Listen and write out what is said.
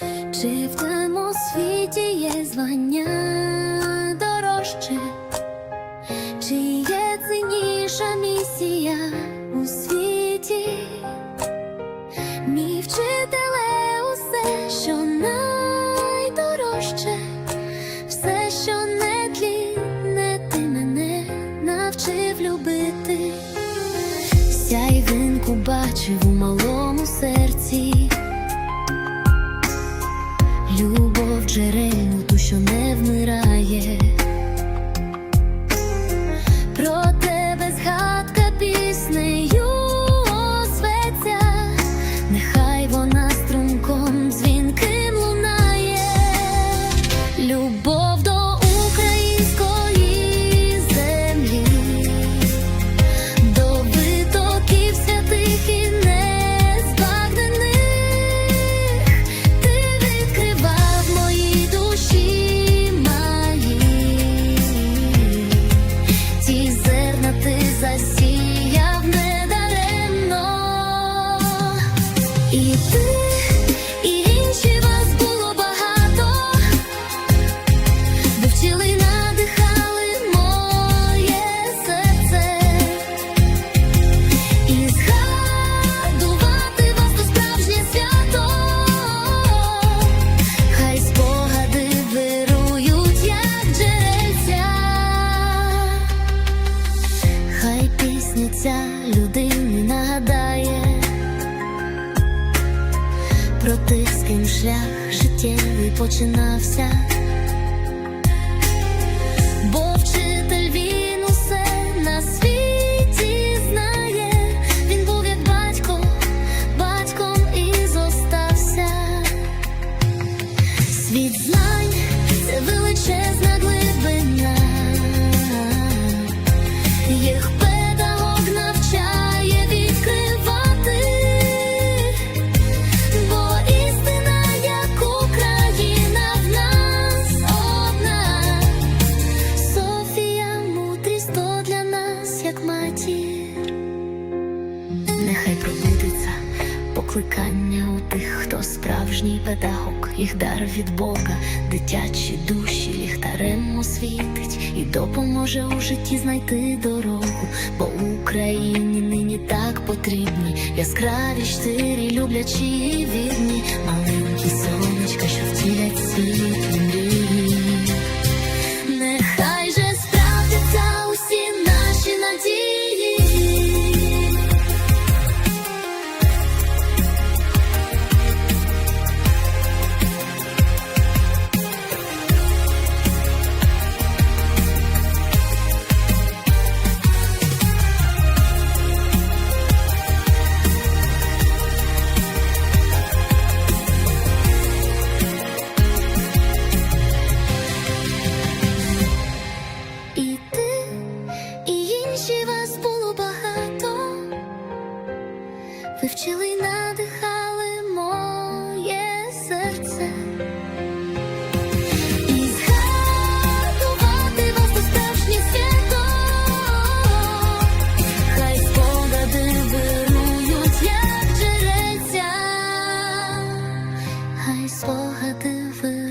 Чи в тому світі є звання дорожче, чи є цінніша місія у світі? Мій вчителе, усе, що найдорожче, все, що не тлінне, ти мене навчив любити. Сяйвинку бачив у малому Любов джерельну, ту, що не вмирає. І ти, про тих, з ким шлях життєвий починався. Нехай пробудеться покликання у тих, хто справжній педагог, їх дар від Бога, дитячі душі ліхтарем освітить і допоможе у житті знайти дорогу, бо Україні нині так потрібні яскраві щирі, люблячі вірні, маленькі сонечка, що втілять світ Ви вчили й надихали моє серце. І вас до справжніх свято, хай спогади вирують, як джерельця, хай спогади вирують.